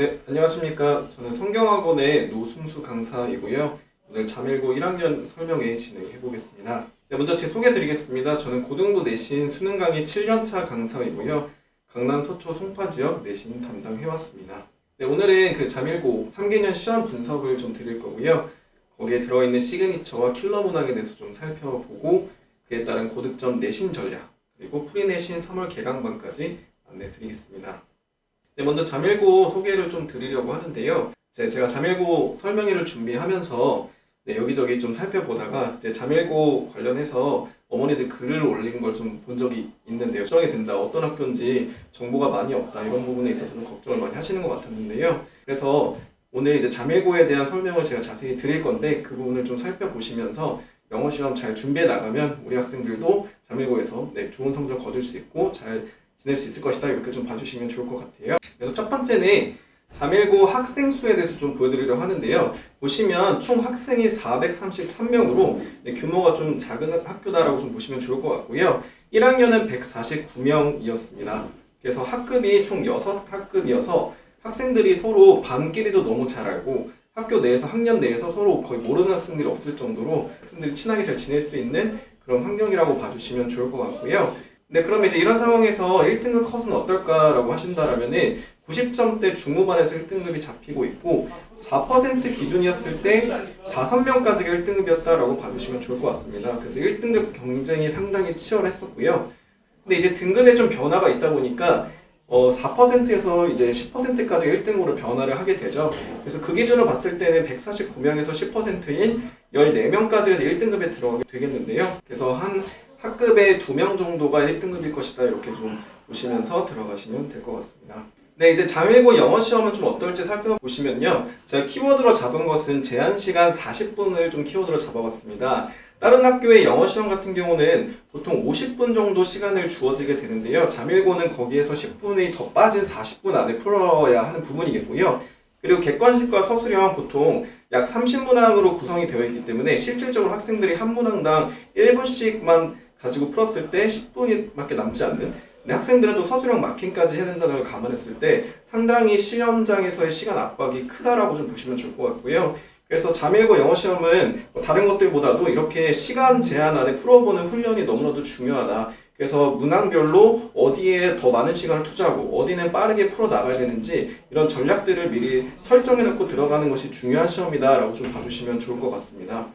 네, 안녕하십니까. 저는 성경학원의 노승수 강사이고요. 오늘 자밀고 1학년 설명회 진행해 보겠습니다. 네, 먼저 제 소개 드리겠습니다. 저는 고등부 내신 수능 강의 7년차 강사이고요. 강남 서초 송파 지역 내신 담당해 왔습니다. 네, 오늘은 그 자밀고 3개년 시험 분석을 좀 드릴 거고요. 거기에 들어있는 시그니처와 킬러 문항에 대해서 좀 살펴보고 그에 따른 고득점 내신 전략 그리고 프리내신 3월 개강반까지 안내 드리겠습니다. 네, 먼저 자밀고 소개를 좀 드리려고 하는데요. 이제 제가 자밀고 설명회를 준비하면서 네, 여기저기 좀 살펴보다가 자밀고 관련해서 어머니들 글을 올린 걸 좀 본 적이 있는데요. 걱정이 된다. 어떤 학교인지 정보가 많이 없다. 이런 부분에 있어서는 걱정을 많이 하시는 것 같았는데요. 그래서 오늘 이제 자밀고에 대한 설명을 제가 자세히 드릴 건데 그 부분을 좀 살펴보시면서 영어 시험 잘 준비해 나가면 우리 학생들도 자밀고에서 네, 좋은 성적 거둘 수 있고 잘 지낼 수 있을 것이다. 이렇게 좀 봐주시면 좋을 것 같아요. 그래서 첫 번째는 자밀고 학생 수에 대해서 좀 보여드리려고 하는데요. 보시면 총 학생이 433명으로 규모가 좀 작은 학교다라고 좀 보시면 좋을 것 같고요. 1학년은 149명이었습니다. 그래서 학급이 총 6학급이어서 학생들이 서로 반끼리도 너무 잘 알고 학교 내에서 학년 내에서 서로 거의 모르는 학생들이 없을 정도로 학생들이 친하게 잘 지낼 수 있는 그런 환경이라고 봐주시면 좋을 것 같고요. 네, 그럼 이제 이런 상황에서 1등급 컷은 어떨까라고 하신다라면은 90점대 중후반에서 1등급이 잡히고 있고 4% 기준이었을 때 5명까지가 1등급이었다라고 봐주시면 좋을 것 같습니다. 그래서 1등급 경쟁이 상당히 치열했었고요. 근데 이제 등급에 좀 변화가 있다 보니까 어, 4%에서 이제 10%까지 1등으로 변화를 하게 되죠. 그래서 그 기준으로 봤을 때는 149명에서 10%인 14명까지가 1등급에 들어가게 되겠는데요. 그래서 한 학급에 2명 정도가 1등급일 것이다. 이렇게 좀 보시면서 들어가시면 될 것 같습니다. 네, 이제 자밀고 영어 시험은 좀 어떨지 살펴보시면요. 제가 키워드로 잡은 것은 제한 시간 40분을 좀 키워드로 잡아봤습니다. 다른 학교의 영어 시험 같은 경우는 보통 50분 정도 시간을 주어지게 되는데요. 자밀고는 거기에서 10분이 더 빠진 40분 안에 풀어야 하는 부분이겠고요. 그리고 객관식과 서술형 보통 약 30문항으로 구성이 되어 있기 때문에 실질적으로 학생들이 한 문항당 1분씩만 가지고 풀었을 때 10분밖에 남지 않는 근데 학생들은 또 서술형 마킹까지 해야 된다는 걸 감안했을 때 상당히 시험장에서의 시간 압박이 크다라고 좀 보시면 좋을 것 같고요. 그래서 자밀고 영어 시험은 뭐 다른 것들보다도 이렇게 시간 제한 안에 풀어보는 훈련이 너무나도 중요하다. 그래서 문항별로 어디에 더 많은 시간을 투자하고 어디는 빠르게 풀어 나가야 되는지 이런 전략들을 미리 설정해 놓고 들어가는 것이 중요한 시험이다라고 좀 봐주시면 좋을 것 같습니다.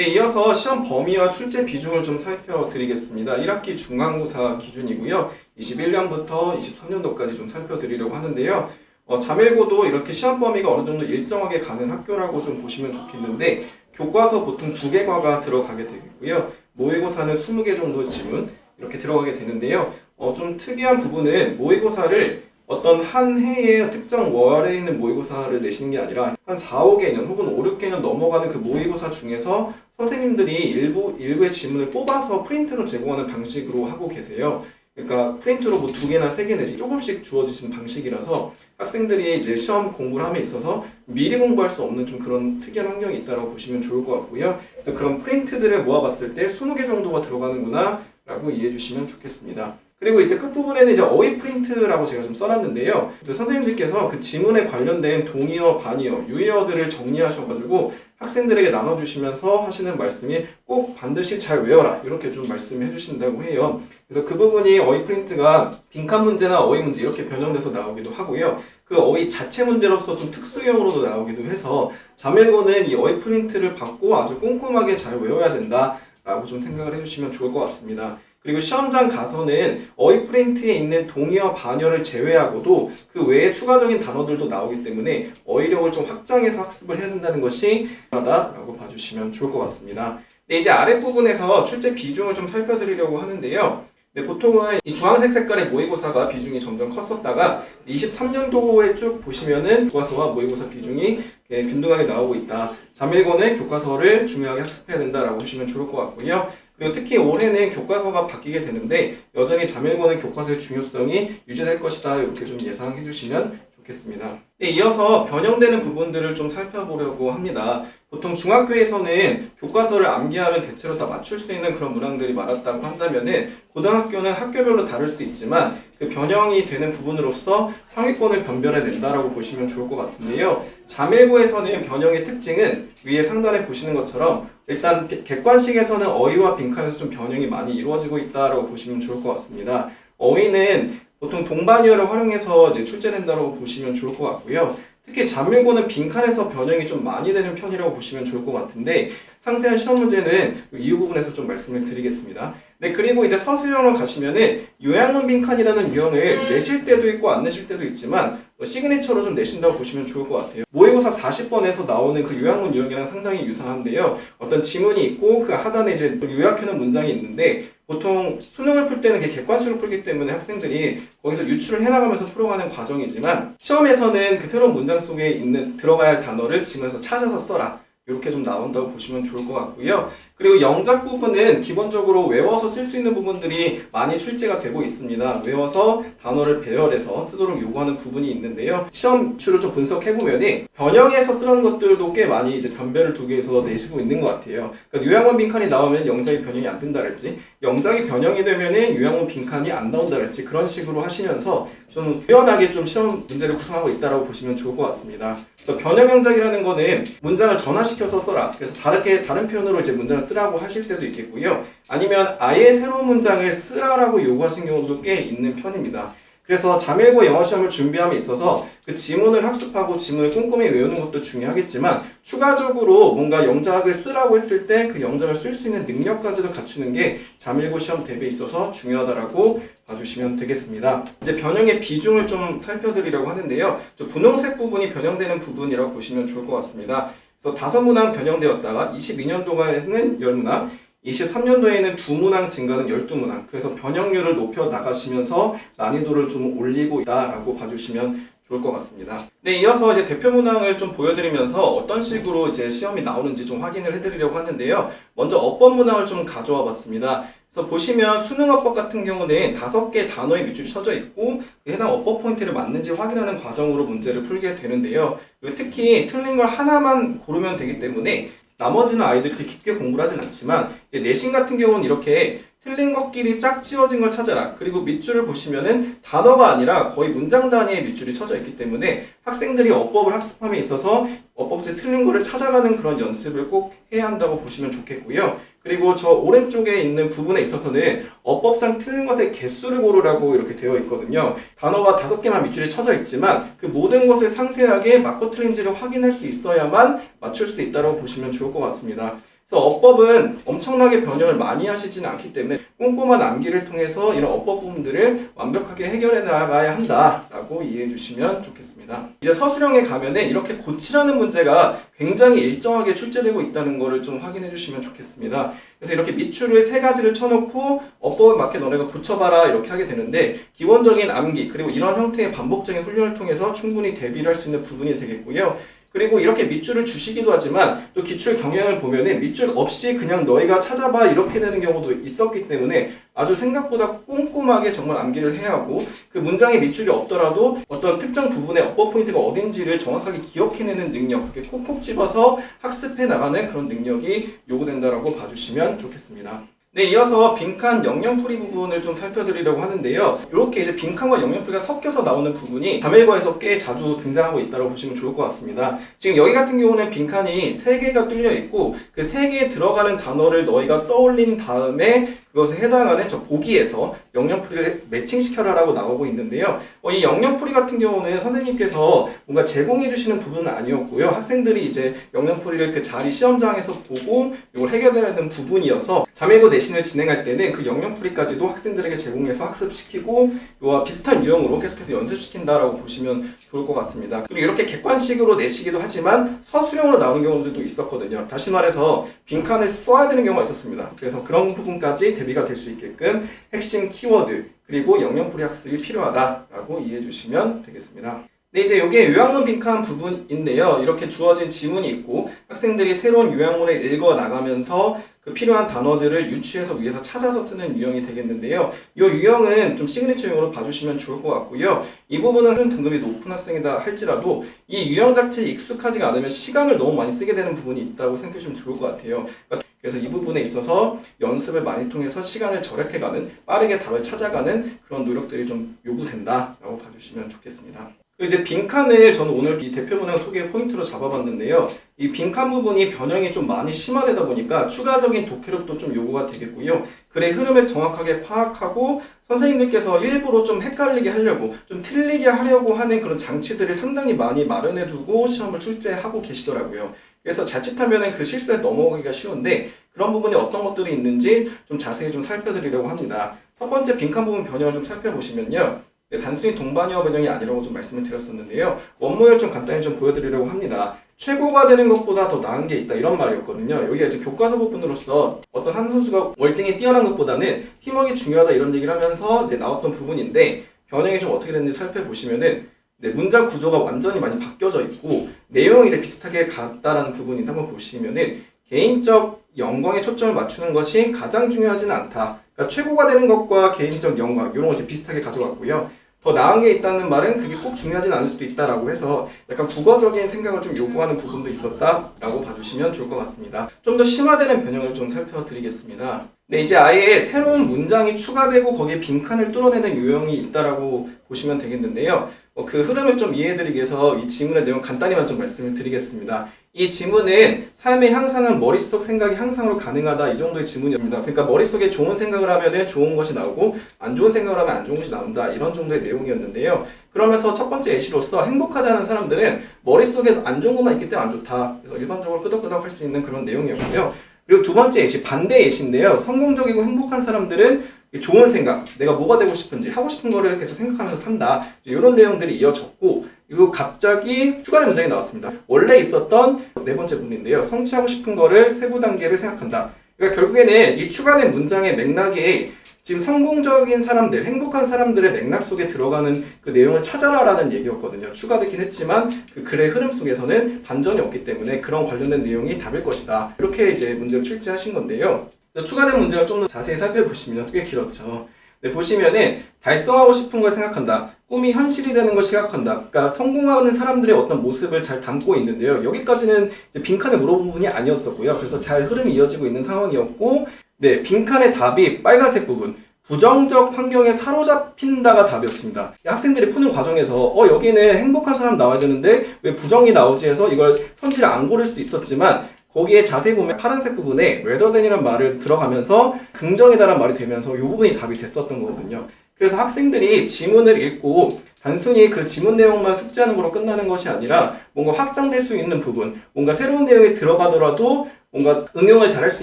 네, 이어서 시험 범위와 출제 비중을 좀 살펴드리겠습니다. 1학기 중간고사 기준이고요. 21년부터 23년도까지 좀 살펴드리려고 하는데요. 어, 자밀고도 이렇게 시험 범위가 어느 정도 일정하게 가는 학교라고 좀 보시면 좋겠는데 교과서 보통 두 개 과가 들어가게 되겠고요. 모의고사는 20개 정도 지문 이렇게 들어가게 되는데요. 어, 좀 특이한 부분은 모의고사를 어떤 한 해의 특정 월에 있는 모의고사를 내시는 게 아니라 한 4, 5개년 혹은 5, 6개년 넘어가는 그 모의고사 중에서 선생님들이 일부, 일부의 지문을 뽑아서 프린트로 제공하는 방식으로 하고 계세요. 그러니까 프린트로 뭐 두 개나 세 개 내지 조금씩 주어지신 방식이라서 학생들이 이제 시험 공부를 함에 있어서 미리 공부할 수 없는 좀 그런 특이한 환경이 있다고 보시면 좋을 것 같고요. 그래서 그런 프린트들을 모아봤을 때 20개 정도가 들어가는구나 라고 이해해 주시면 좋겠습니다. 그리고 이제 끝부분에는 이제 어휘 프린트라고 제가 좀 써놨는데요. 그 선생님들께서 그 지문에 관련된 동의어, 반의어, 유의어들을 정리하셔가지고 학생들에게 나눠주시면서 하시는 말씀이 꼭 반드시 잘 외워라 이렇게 좀 말씀해 주신다고 해요. 그래서 그 부분이 어휘 프린트가 빈칸 문제나 어휘 문제 이렇게 변형돼서 나오기도 하고요. 그 어휘 자체 문제로서 좀 특수형으로도 나오기도 해서 자밀고는 이 어휘 프린트를 받고 아주 꼼꼼하게 잘 외워야 된다라고 좀 생각을 해주시면 좋을 것 같습니다. 그리고 시험장 가서는 어휘 프린트에 있는 동의어 반열을 제외하고도 그 외에 추가적인 단어들도 나오기 때문에 어휘력을 좀 확장해서 학습을 해야 된다는 것이 중요하다라고 봐주시면 좋을 것 같습니다. 네, 이제 아랫부분에서 출제 비중을 좀 살펴드리려고 하는데요. 네, 보통은 이 주황색 색깔의 모의고사가 비중이 점점 컸었다가 23년도에 쭉 보시면은 교과서와 모의고사 비중이 예, 균등하게 나오고 있다. 자밀고는 교과서를 중요하게 학습해야 된다라고 보시면 좋을 것 같고요. 그리고 특히 올해는 교과서가 바뀌게 되는데 여전히 자밀고는 교과서의 중요성이 유지될 것이다 이렇게 좀 예상해 주시면 좋겠습니다. 네, 이어서 변형되는 부분들을 좀 살펴보려고 합니다. 보통 중학교에서는 교과서를 암기하면 대체로 다 맞출 수 있는 그런 문항들이 많았다고 한다면은 고등학교는 학교별로 다를 수도 있지만 그 변형이 되는 부분으로서 상위권을 변별해낸다라고 보시면 좋을 것 같은데요. 자밀고에서는 변형의 특징은 위에 상단에 보시는 것처럼 일단 객- 객관식에서는 어휘와 빈칸에서 좀 변형이 많이 이루어지고 있다라고 보시면 좋을 것 같습니다. 어휘는 보통 동반어를 활용해서 이제 출제된다고 보시면 좋을 것 같고요. 특히 잔밀고는 빈칸에서 변형이 좀 많이 되는 편이라고 보시면 좋을 것 같은데 상세한 시험 문제는 이후 부분에서 좀 말씀을 드리겠습니다. 네 그리고 이제 서술형으로 가시면은 요양문 빈칸이라는 유형을 내실 때도 있고 안 내실 때도 있지만 뭐 시그니처로 좀 내신다고 보시면 좋을 것 같아요. 모의고사 40번에서 나오는 그 요양문 유형이랑 상당히 유사한데요. 어떤 지문이 있고 그 하단에 이제 요약해놓은 문장이 있는데 보통 수능을 풀 때는 객관식으로 풀기 때문에 학생들이 거기서 유출을 해나가면서 풀어가는 과정이지만 시험에서는 그 새로운 문장 속에 있는 들어가야 할 단어를 지문에서 찾아서 써라. 이렇게 좀 나온다고 보시면 좋을 것 같고요. 그리고 영작 부분은 기본적으로 외워서 쓸 수 있는 부분들이 많이 출제가 되고 있습니다. 외워서 단어를 배열해서 쓰도록 요구하는 부분이 있는데요. 시험 출을 좀 분석해보면 변형해서 쓰는 것들도 꽤 많이 이제 변별을 두기 위해서 내시고 있는 것 같아요. 그래서 요양원 빈칸이 나오면 영작이 변형이 안 된다랄지 영작이 변형이 되면은 요양원 빈칸이 안 나온다랄지 그런 식으로 하시면서 좀 유연하게 좀 시험 문제를 구성하고 있다라고 보시면 좋을 것 같습니다. 그래서 변형 영작이라는 거는 문장을 전환시켜서 써라. 그래서 다르게 다른 표현으로 이제 문장을 쓰라고 하실 때도 있겠고요. 아니면 아예 새로운 문장을 쓰라라고 요구하신 경우도 꽤 있는 편입니다. 그래서 자밀고 영어 시험을 준비함에 있어서 그 지문을 학습하고 지문을 꼼꼼히 외우는 것도 중요하겠지만 추가적으로 뭔가 영작을 쓰라고 했을 때 그 영작을 쓸 수 있는 능력까지도 갖추는 게 자밀고 시험 대비에 있어서 중요하다라고 봐주시면 되겠습니다. 이제 변형의 비중을 좀 살펴드리려고 하는데요. 저 분홍색 부분이 변형되는 부분이라고 보시면 좋을 것 같습니다. 그래서 다섯 문항 변형되었다가 22년도에는 10문항, 23년도에는 두 문항 증가는 12문항. 그래서 변형률을 높여 나가시면서 난이도를 좀 올리고 있다라고 봐주시면 좋을 것 같습니다. 네, 이어서 이제 대표 문항을 좀 보여드리면서 어떤 식으로 이제 시험이 나오는지 좀 확인을 해드리려고 하는데요. 먼저 어법 문항을 좀 가져와 봤습니다. 그래서 보시면 수능 어법 같은 경우는 다섯 개 단어의 밑줄이 쳐져 있고 그 해당 어법 포인트를 맞는지 확인하는 과정으로 문제를 풀게 되는데요. 특히 틀린 걸 하나만 고르면 되기 때문에 나머지는 아이들이 그렇게 깊게 공부를 하진 않지만 내신 같은 경우는 이렇게 틀린 것끼리 짝 지워진 걸 찾아라. 그리고 밑줄을 보시면은 단어가 아니라 거의 문장 단위의 밑줄이 쳐져 있기 때문에 학생들이 어법을 학습함에 있어서 어 법제 틀린 거를 찾아가는 그런 연습을 꼭 해야 한다고 보시면 좋겠고요. 그리고 저 오른쪽에 있는 부분에 있어서는 어법상 틀린 것의 개수를 고르라고 이렇게 되어 있거든요. 단어가 다섯 개만 밑줄이 쳐져 있지만 그 모든 것을 상세하게 맞고 틀린지를 확인할 수 있어야만 맞출 수 있다고 보시면 좋을 것 같습니다. 그래서 어법은 엄청나게 변형을 많이 하시지는 않기 때문에 꼼꼼한 암기를 통해서 이런 어법 부분들을 완벽하게 해결해 나가야 한다라고 이해해 주시면 좋겠습니다. 이제 서술형에 가면은 이렇게 고치라는 문제가 굉장히 일정하게 출제되고 있다는 것을 좀 확인해 주시면 좋겠습니다. 그래서 이렇게 밑줄을 세 가지를 쳐놓고 어법에 맞게 너네가 고쳐봐라 이렇게 하게 되는데 기본적인 암기 그리고 이런 형태의 반복적인 훈련을 통해서 충분히 대비를 할 수 있는 부분이 되겠고요. 그리고 이렇게 밑줄을 주시기도 하지만 또 기출 경향을 보면은 밑줄 없이 그냥 너희가 찾아봐 이렇게 되는 경우도 있었기 때문에 아주 생각보다 꼼꼼하게 정말 암기를 해야 하고 그 문장에 밑줄이 없더라도 어떤 특정 부분의 어법 포인트가 어딘지를 정확하게 기억해내는 능력 이렇게 콕콕 집어서 학습해 나가는 그런 능력이 요구된다라고 봐주시면 좋겠습니다. 네, 이어서 빈칸 영영풀이 부분을 좀 살펴드리려고 하는데요. 이렇게 이제 빈칸과 영영풀이가 섞여서 나오는 부분이 자밀과에서 꽤 자주 등장하고 있다고 보시면 좋을 것 같습니다. 지금 여기 같은 경우는 빈칸이 3개가 뚫려 있고 그 3개에 들어가는 단어를 너희가 떠올린 다음에 그것에 해당하는 저 보기에서 영영풀이를 매칭시켜라라고 나오고 있는데요. 어, 이 영영풀이 같은 경우는 선생님께서 뭔가 제공해 주시는 부분은 아니었고요. 학생들이 이제 영영풀이를 그 자리 시험장에서 보고 이걸 해결해야 되는 부분이어서 자밀고 내신을 진행할 때는 그 영영풀이까지도 학생들에게 제공해서 학습시키고 이와 비슷한 유형으로 계속해서 연습시킨다라고 보시면 좋을 것 같습니다. 그리고 이렇게 객관식으로 내시기도 하지만 서술형으로 나오는 경우들도 있었거든요. 다시 말해서 빈칸을 써야 되는 경우가 있었습니다. 그래서 그런 부분까지 대비가 될 수 있게끔 핵심 키워드 그리고 영영풀이 학습이 필요하다라고 이해해 주시면 되겠습니다. 네, 이제 이게 요약문 빈칸 부분인데요. 이렇게 주어진 지문이 있고 학생들이 새로운 요약문을 읽어 나가면서 그 필요한 단어들을 유추해서 위에서 찾아서 쓰는 유형이 되겠는데요. 이 유형은 좀 시그니처 유형으로 봐주시면 좋을 것 같고요. 이 부분은 은 등급이 높은 학생이다 할지라도 이 유형 자체에 익숙하지가 않으면 시간을 너무 많이 쓰게 되는 부분이 있다고 생각해 주시면 좋을 것 같아요. 그러니까 그래서 이 부분에 있어서 연습을 많이 통해서 시간을 절약해가는 빠르게 답을 찾아가는 그런 노력들이 좀 요구된다라고 봐주시면 좋겠습니다. 이제 빈칸을 저는 오늘 이 대표 문항 소개 포인트로 잡아봤는데요. 이 빈칸 부분이 변형이 좀 많이 심화되다 보니까 추가적인 독해력도 좀 요구가 되겠고요. 글의 흐름을 정확하게 파악하고 선생님들께서 일부러 좀 헷갈리게 하려고 좀 틀리게 하려고 하는 그런 장치들을 상당히 많이 마련해 두고 시험을 출제하고 계시더라고요. 그래서 자칫하면 그 실수에 넘어가기가 쉬운데 그런 부분이 어떤 것들이 있는지 좀 자세히 좀 살펴드리려고 합니다. 첫 번째 빈칸 부분 변형을 좀 살펴보시면요. 네, 단순히 동반어 변형이 아니라고 좀 말씀을 드렸었는데요. 원모를 좀 간단히 좀 보여드리려고 합니다. 최고가 되는 것보다 더 나은 게 있다 이런 말이었거든요. 여기가 이제 교과서 부분으로서 어떤 한 선수가 월등히 뛰어난 것보다는 팀워크가 중요하다 이런 얘기를 하면서 이제 나왔던 부분인데 변형이 좀 어떻게 됐는지 살펴보시면은 네, 문장 구조가 완전히 많이 바뀌어져 있고 내용이 이제 비슷하게 같다라는 부분이 한번 보시면은 개인적 영광에 초점을 맞추는 것이 가장 중요하지는 않다. 그러니까 최고가 되는 것과 개인적 영광 이런 것이 비슷하게 가져갔고요. 더 나은 게 있다는 말은 그게 꼭 중요하진 않을 수도 있다라고 해서 약간 국어적인 생각을 좀 요구하는 부분도 있었다라고 봐주시면 좋을 것 같습니다. 좀 더 심화되는 변형을 좀 살펴드리겠습니다. 네, 이제 아예 새로운 문장이 추가되고 거기에 빈칸을 뚫어내는 유형이 있다라고 보시면 되겠는데요. 어, 그 흐름을 좀 이해해드리기 위해서 이 지문의 내용 간단히만 좀 말씀을 드리겠습니다. 이 지문은 삶의 향상은 머릿속 생각이 향상으로 가능하다 이 정도의 지문입니다. 그러니까 머릿속에 좋은 생각을 하면 좋은 것이 나오고 안 좋은 생각을 하면 안 좋은 것이 나온다 이런 정도의 내용이었는데요. 그러면서 첫 번째 예시로서 행복하지 않은 사람들은 머릿속에 안 좋은 것만 있기 때문에 안 좋다. 그래서 일반적으로 끄덕끄덕 할 수 있는 그런 내용이었고요. 그리고 두 번째 예시 반대 예시인데요. 성공적이고 행복한 사람들은 좋은 생각, 내가 뭐가 되고 싶은지 하고 싶은 거를 계속 생각하면서 산다. 이런 내용들이 이어졌고 그리고 갑자기 추가된 문장이 나왔습니다. 원래 있었던 네 번째 부분인데요. 성취하고 싶은 거를 세부 단계를 생각한다. 그러니까 결국에는 이 추가된 문장의 맥락이 지금 성공적인 사람들, 행복한 사람들의 맥락 속에 들어가는 그 내용을 찾아라라는 얘기였거든요. 추가됐긴 했지만 그 글의 흐름 속에서는 반전이 없기 때문에 그런 관련된 내용이 답일 것이다. 이렇게 이제 문제를 출제하신 건데요. 추가된 문제를 좀 더 자세히 살펴보시면 꽤 길었죠. 네, 보시면은 달성하고 싶은 걸 생각한다. 꿈이 현실이 되는 걸 생각한다. 그러니까 성공하는 사람들의 어떤 모습을 잘 담고 있는데요. 여기까지는 빈칸에 물어본 부분이 아니었었고요. 그래서 잘 흐름이 이어지고 있는 상황이었고, 네, 빈칸의 답이 빨간색 부분. 부정적 환경에 사로잡힌다가 답이었습니다. 학생들이 푸는 과정에서 어 여기는 행복한 사람 나와야 되는데 왜 부정이 나오지 해서 이걸 선지를 안 고를 수도 있었지만 거기에 자세히 보면 파란색 부분에 ratherthan이라는 말을 들어가면서 긍정이다라는 말이 되면서 이 부분이 답이 됐었던 거거든요. 그래서 학생들이 지문을 읽고 단순히 그 지문 내용만 숙지하는 거로 끝나는 것이 아니라 뭔가 확장될 수 있는 부분, 뭔가 새로운 내용이 들어가더라도 뭔가 응용을 잘할 수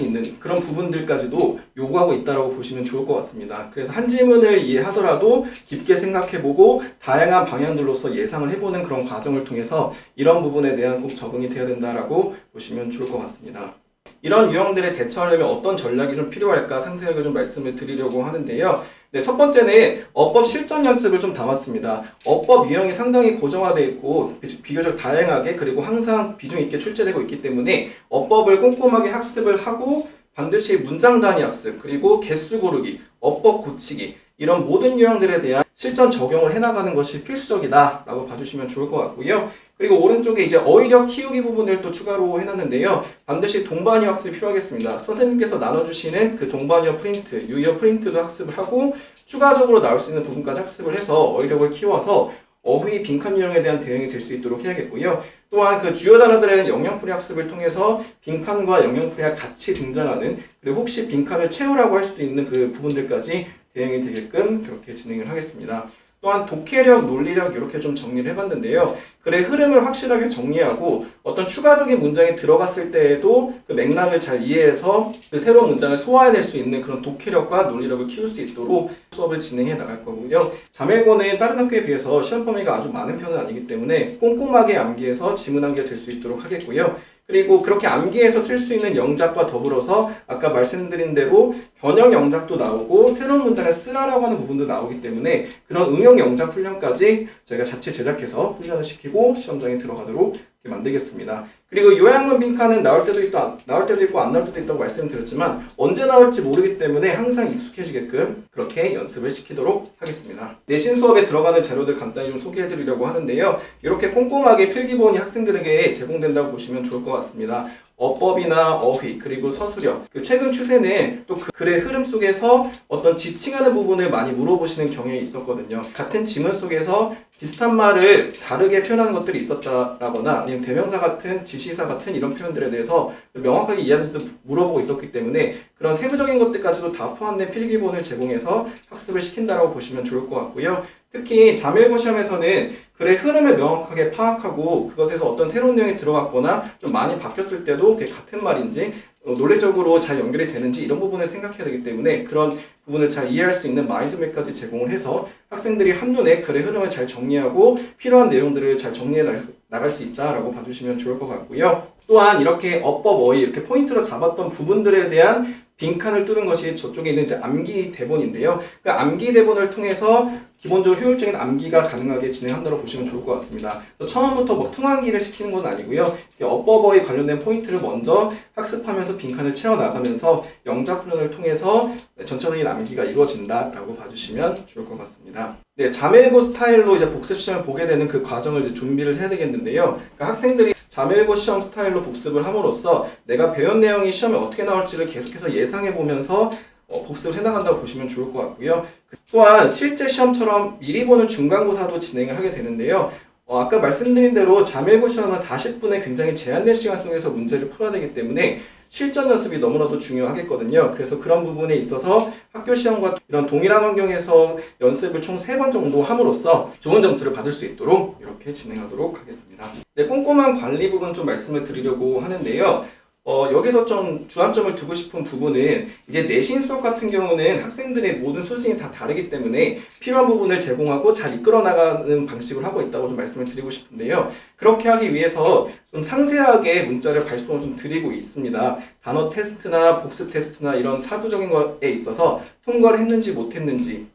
있는 그런 부분들까지도 요구하고 있다고 보시면 좋을 것 같습니다. 그래서 한 지문을 이해하더라도 깊게 생각해보고 다양한 방향들로서 예상을 해보는 그런 과정을 통해서 이런 부분에 대한 꼭 적응이 되어야 된다라고 보시면 좋을 것 같습니다. 이런 유형들에 대처하려면 어떤 전략이 좀 필요할까 상세하게 좀 말씀을 드리려고 하는데요. 네, 첫 번째는 어법 실전 연습을 좀 담았습니다. 어법 유형이 상당히 고정화되어 있고 비- 비교적 다양하게 그리고 항상 비중 있게 출제되고 있기 때문에 어법을 꼼꼼하게 학습을 하고 반드시 문장 단위 학습 그리고 개수 고르기, 어법 고치기 이런 모든 유형들에 대한 실전 적용을 해나가는 것이 필수적이다라고 봐주시면 좋을 것 같고요. 그리고 오른쪽에 이제 어휘력 키우기 부분을 또 추가로 해놨는데요. 반드시 동반어 학습이 필요하겠습니다. 선생님께서 나눠주시는 그 동반어 프린트, 유의어 프린트도 학습을 하고 추가적으로 나올 수 있는 부분까지 학습을 해서 어휘력을 키워서 어휘 빈칸 유형에 대한 대응이 될 수 있도록 해야겠고요. 또한 그 주요 단어들에 대한 영역풀이 학습을 통해서 빈칸과 영역풀이가 같이 등장하는 그리고 혹시 빈칸을 채우라고 할 수도 있는 그 부분들까지 대응이 되게끔 그렇게 진행을 하겠습니다. 또한 독해력, 논리력 이렇게 좀 정리를 해봤는데요. 글의 흐름을 확실하게 정리하고 어떤 추가적인 문장이 들어갔을 때에도 그 맥락을 잘 이해해서 그 새로운 문장을 소화해낼 수 있는 그런 독해력과 논리력을 키울 수 있도록 수업을 진행해 나갈 거고요. 자멜고는 다른 학교에 비해서 시험 범위가 아주 많은 편은 아니기 때문에 꼼꼼하게 암기해서 지문 암기가 될 수 있도록 하겠고요. 그리고 그렇게 암기해서 쓸 수 있는 영작과 더불어서 아까 말씀드린 대로 변형 영작도 나오고 새로운 문장을 쓰라라고 하는 부분도 나오기 때문에 그런 응용 영작 훈련까지 저희가 자체 제작해서 훈련을 시키고 시험장에 들어가도록 만들겠습니다. 그리고 요양문 빈칸은 나올 때도 있고 안- 나올 때도 있고 안 나올 때도 있다고 말씀드렸지만 언제 나올지 모르기 때문에 항상 익숙해지게끔 그렇게 연습을 시키도록 하겠습니다. 내신 수업에 들어가는 재료들 간단히 좀 소개해 드리려고 하는데요. 이렇게 꼼꼼하게 필기본이 학생들에게 제공된다고 보시면 좋을 것 같습니다. 어법이나 어휘 그리고 서술형 그 최근 추세는 또 그 글의 흐름 속에서 어떤 지칭하는 부분을 많이 물어보시는 경향이 있었거든요. 같은 지문 속에서 비슷한 말을 다르게 표현하는 것들이 있었다라거나 아니면 대명사 같은 지시사 같은 이런 표현들에 대해서 명확하게 이해하는지도 물어보고 있었기 때문에 그런 세부적인 것들까지도 다 포함된 필기본을 제공해서 학습을 시킨다라고 보시면 좋을 것 같고요. 특히 자밀고 시험에서는 글의 흐름을 명확하게 파악하고 그것에서 어떤 새로운 내용이 들어갔거나 좀 많이 바뀌었을 때도 그게 같은 말인지 어, 논리적으로 잘 연결이 되는지 이런 부분을 생각해야 되기 때문에 그런 부분을 잘 이해할 수 있는 마인드맵까지 제공을 해서 학생들이 한눈에 글의 흐름을 잘 정리하고 필요한 내용들을 잘 정리해 나- 나갈 수 있다라고 봐주시면 좋을 것 같고요. 또한 이렇게 어법 어휘 이렇게 포인트로 잡았던 부분들에 대한 빈칸을 뚫은 것이 저쪽에 있는 이제 암기 대본인데요. 그 암기 대본을 통해서 기본적으로 효율적인 암기가 가능하게 진행한다고 보시면 좋을 것 같습니다. 처음부터 뭐 통암기를 시키는 건 아니고요. 어법어에 관련된 포인트를 먼저 학습하면서 빈칸을 채워 나가면서 영작 훈련을 통해서 전체적인 암기가 이루어진다라고 봐주시면 좋을 것 같습니다. 네, 자멜고 스타일로 이제 복습 시험을 보게 되는 그 과정을 이제 준비를 해야 되겠는데요. 그러니까 학생들이 자멜고 시험 스타일로 복습을 함으로써 내가 배운 내용이 시험에 어떻게 나올지를 계속해서 예상해 보면서 어, 복습을 해나간다고 보시면 좋을 것 같고요. 또한 실제 시험처럼 미리 보는 중간고사도 진행을 하게 되는데요. 어, 아까 말씀드린 대로 자밀고 시험은 40분의 굉장히 제한된 시간 속에서 문제를 풀어야 되기 때문에 실전 연습이 너무나도 중요하겠거든요. 그래서 그런 부분에 있어서 학교 시험과 이런 동일한 환경에서 연습을 총 3번 정도 함으로써 좋은 점수를 받을 수 있도록 이렇게 진행하도록 하겠습니다. 네, 꼼꼼한 관리 부분 좀 말씀을 드리려고 하는데요. 어, 여기서 좀 주안점을 두고 싶은 부분은 이제 내신 수업 같은 경우는 학생들의 모든 수준이 다 다르기 때문에 필요한 부분을 제공하고 잘 이끌어 나가는 방식을 하고 있다고 좀 말씀을 드리고 싶은데요. 그렇게 하기 위해서 좀 상세하게 문자를 발송을 좀 드리고 있습니다. 단어 테스트나 복습 테스트나 이런 사부적인 것에 있어서 통과를 했는지 못했는지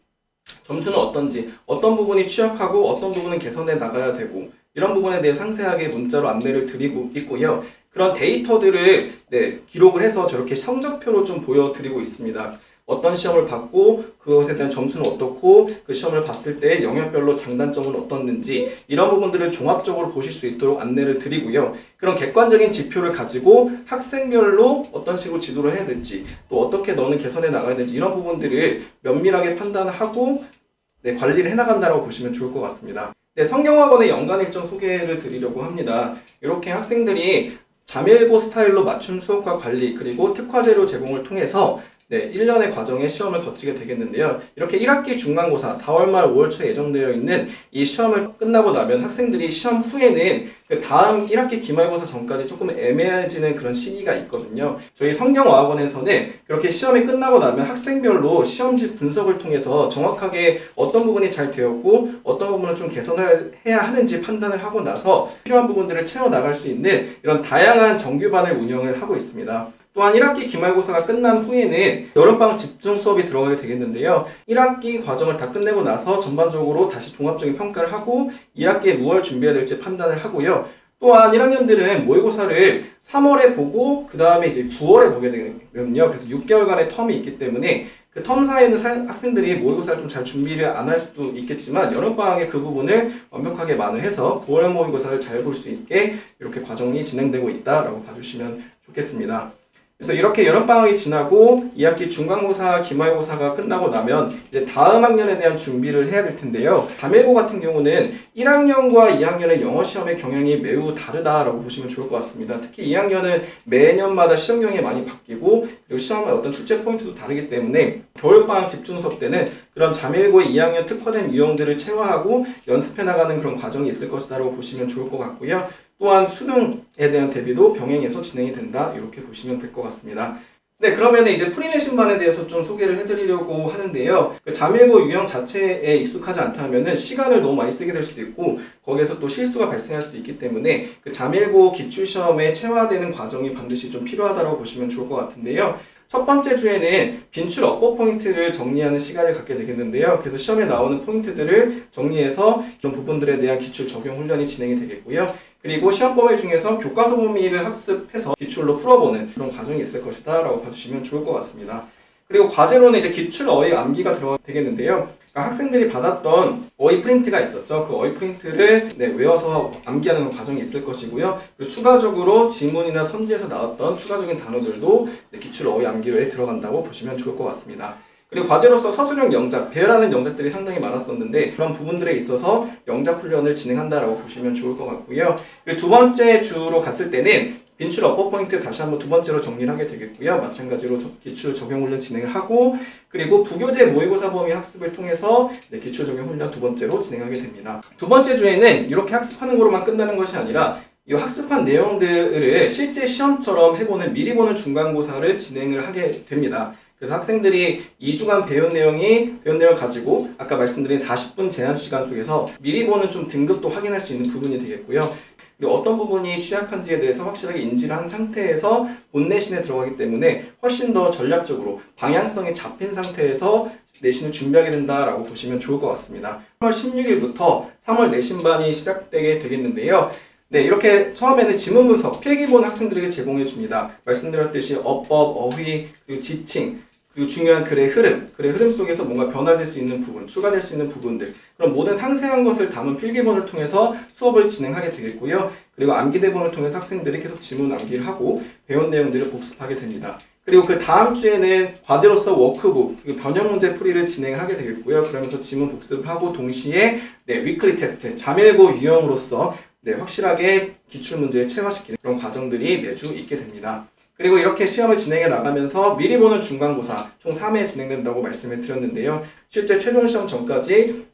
점수는 어떤지 어떤 부분이 취약하고 어떤 부분은 개선해 나가야 되고 이런 부분에 대해 상세하게 문자로 안내를 드리고 있고요. 그런 데이터들을 네, 기록을 해서 저렇게 성적표로 좀 보여드리고 있습니다. 어떤 시험을 받고 그것에 대한 점수는 어떻고 그 시험을 봤을 때 영역별로 장단점은 어떻는지 이런 부분들을 종합적으로 보실 수 있도록 안내를 드리고요. 그런 객관적인 지표를 가지고 학생별로 어떤 식으로 지도를 해야 될지 또 어떻게 너는 개선해 나가야 될지 이런 부분들을 면밀하게 판단하고 네, 관리를 해나간다고 보시면 좋을 것 같습니다. 네, 성경학원의 연간 일정 소개를 드리려고 합니다. 이렇게 학생들이 자밀고 스타일로 맞춤 수업과 관리 그리고 특화 재료 제공을 통해서 네, 1년의 과정에 시험을 거치게 되겠는데요. 이렇게 1학기 중간고사 4월 말 5월 초에 예정되어 있는 이 시험을 끝나고 나면 학생들이 시험 후에는 그 다음 1학기 기말고사 전까지 조금 애매해지는 그런 시기가 있거든요. 저희 성경어학원에서는 그렇게 시험이 끝나고 나면 학생별로 시험지 분석을 통해서 정확하게 어떤 부분이 잘 되었고 어떤 부분을 좀 개선해야 하는지 판단을 하고 나서 필요한 부분들을 채워 나갈 수 있는 이런 다양한 정규반을 운영을 하고 있습니다. 또한 1학기 기말고사가 끝난 후에는 여름방학 집중 수업이 들어가게 되겠는데요. 1학기 과정을 다 끝내고 나서 전반적으로 다시 종합적인 평가를 하고 2학기에 무엇을 준비해야 될지 판단을 하고요. 또한 1학년들은 모의고사를 3월에 보고 그 다음에 이제 9월에 보게 되거든요. 그래서 6개월간의 텀이 있기 때문에 그 텀 사이에는 사- 학생들이 모의고사를 좀 잘 준비를 안 할 수도 있겠지만 여름방학에 그 부분을 완벽하게 만회해서 9월 모의고사를 잘 볼 수 있게 이렇게 과정이 진행되고 있다라고 봐주시면 좋겠습니다. 그래서 이렇게 여름방학이 지나고 2학기 중간고사, 기말고사가 끝나고 나면 이제 다음 학년에 대한 준비를 해야 될 텐데요. 자밀고 같은 경우는 1학년과 2학년의 영어 시험의 경향이 매우 다르다라고 보시면 좋을 것 같습니다. 특히 2학년은 매년마다 시험 경향이 많이 바뀌고 그리고 시험의 어떤 출제 포인트도 다르기 때문에 겨울방학 집중 수업 때는 그런 자밀고의 2학년 특화된 유형들을 체화하고 연습해 나가는 그런 과정이 있을 것이다라고 보시면 좋을 것 같고요. 또한 수능에 대한 대비도 병행해서 진행이 된다 이렇게 보시면 될 것 같습니다. 네, 그러면 이제 프리내신반에 대해서 좀 소개를 해드리려고 하는데요. 그 자밀고 유형 자체에 익숙하지 않다면은 시간을 너무 많이 쓰게 될 수도 있고 거기에서 또 실수가 발생할 수도 있기 때문에 그 자밀고 기출시험에 체화되는 과정이 반드시 좀 필요하다고 보시면 좋을 것 같은데요. 첫 번째 주에는 빈출 업보 포인트를 정리하는 시간을 갖게 되겠는데요. 그래서 시험에 나오는 포인트들을 정리해서 이런 부분들에 대한 기출 적용 훈련이 진행이 되겠고요. 그리고 시험 범위 중에서 교과서 범위를 학습해서 기출로 풀어보는 그런 과정이 있을 것이다 라고 봐주시면 좋을 것 같습니다. 그리고 과제로는 이제 기출 어휘 암기가 들어가 되겠는데요. 그러니까 학생들이 받았던 어휘 프린트가 있었죠. 그 어휘 프린트를 네, 외워서 암기하는 과정이 있을 것이고요. 그리고 추가적으로 지문이나 선지에서 나왔던 추가적인 단어들도 네, 기출 어휘 암기로에 들어간다고 보시면 좋을 것 같습니다. 그리고 과제로서 서술형 영작, 배열하는 영작들이 상당히 많았었는데 그런 부분들에 있어서 영작 훈련을 진행한다라고 보시면 좋을 것 같고요. 두 번째 주로 갔을 때는 빈출 어퍼 포인트 다시 한번 두 번째로 정리를 하게 되겠고요. 마찬가지로 저- 기출 적용 훈련 진행을 하고 그리고 부교재 모의고사 범위 학습을 통해서 네, 기출 적용 훈련 두 번째로 진행하게 됩니다. 두 번째 주에는 이렇게 학습하는 거로만 끝나는 것이 아니라 이 학습한 내용들을 실제 시험처럼 해보는 미리 보는 중간고사를 진행을 하게 됩니다. 그래서 학생들이 2주간 배운 내용이 배운 내용을 가지고 아까 말씀드린 40분 제한 시간 속에서 미리 보는 좀 등급도 확인할 수 있는 부분이 되겠고요. 그리고 어떤 부분이 취약한지에 대해서 확실하게 인지를 한 상태에서 본 내신에 들어가기 때문에 훨씬 더 전략적으로 방향성이 잡힌 상태에서 내신을 준비하게 된다라고 보시면 좋을 것 같습니다. 3월 16일부터 3월 내신반이 시작되게 되겠는데요. 네, 이렇게 처음에는 지문 분석, 필기본 학생들에게 제공해 줍니다. 말씀드렸듯이 어법, 어휘, 그리고 지칭, 그리고 중요한 글의 흐름, 글의 흐름 속에서 뭔가 변화될 수 있는 부분, 추가될 수 있는 부분들, 그런 모든 상세한 것을 담은 필기본을 통해서 수업을 진행하게 되겠고요. 그리고 암기 대본을 통해서 학생들이 계속 지문 암기를 하고 배운 내용들을 복습하게 됩니다. 그리고 그 다음 주에는 과제로서 워크북, 변형 문제 풀이를 진행을 하게 되겠고요. 그러면서 지문 복습하고 동시에 네, 위클리 테스트, 자밀고 유형으로서 네, 확실하게 기출 문제에 체화시키는 그런 과정들이 매주 있게 됩니다. 그리고 이렇게 시험을 진행해 나가면서 미리 보는 중간고사 총 3회 진행된다고 말씀을 드렸는데요. 실제 최종 시험 전까지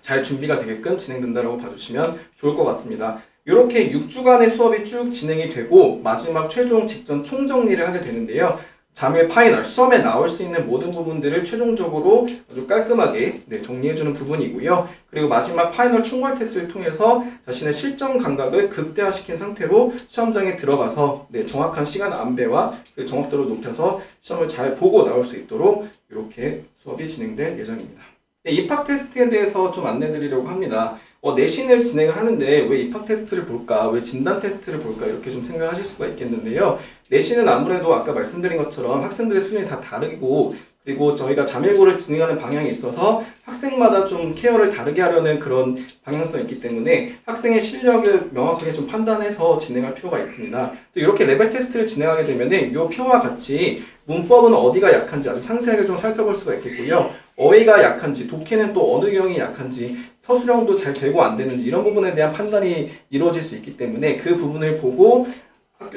잘 준비가 되게끔 진행된다고 봐주시면 좋을 것 같습니다. 이렇게 6주간의 수업이 쭉 진행이 되고 마지막 최종 직전 총정리를 하게 되는데요. 자밀 파이널 시험에 나올 수 있는 모든 부분들을 최종적으로 아주 깔끔하게 네, 정리해주는 부분이고요. 그리고 마지막 파이널 총괄 테스트를 통해서 자신의 실전 감각을 극대화시킨 상태로 시험장에 들어가서 네, 정확한 시간 안배와 그 정확도를 높여서 시험을 잘 보고 나올 수 있도록 이렇게 수업이 진행될 예정입니다. 네, 입학 테스트에 대해서 좀 안내드리려고 합니다. 어, 내신을 진행을 하는데 왜 입학 테스트를 볼까, 왜 진단 테스트를 볼까 이렇게 좀 생각하실 수가 있겠는데요. 내신은 아무래도 아까 말씀드린 것처럼 학생들의 수준이 다 다르고 그리고 저희가 자밀고를 진행하는 방향이 있어서 학생마다 좀 케어를 다르게 하려는 그런 방향성이 있기 때문에 학생의 실력을 명확하게 좀 판단해서 진행할 필요가 있습니다. 이렇게 레벨 테스트를 진행하게 되면은 이 표와 같이 문법은 어디가 약한지 아주 상세하게 좀 살펴볼 수가 있겠고요. 어휘가 약한지, 독해는 또 어느 경이 약한지, 서술형도 잘 되고 안 되는지 이런 부분에 대한 판단이 이루어질 수 있기 때문에 그 부분을 보고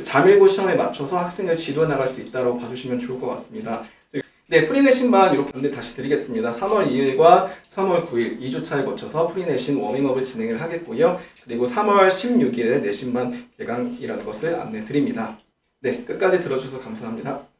자밀고 시험에 맞춰서 학생을 지도해 나갈 수 있다고 봐주시면 좋을 것 같습니다. 네, 프리내신반 이렇게 안내 다시 드리겠습니다. 3월 2일과 3월 9일 2주차에 거쳐서 프리내신 워밍업을 진행을 하겠고요. 그리고 3월 16일에 내신반 개강이라는 것을 안내 드립니다. 네, 끝까지 들어주셔서 감사합니다.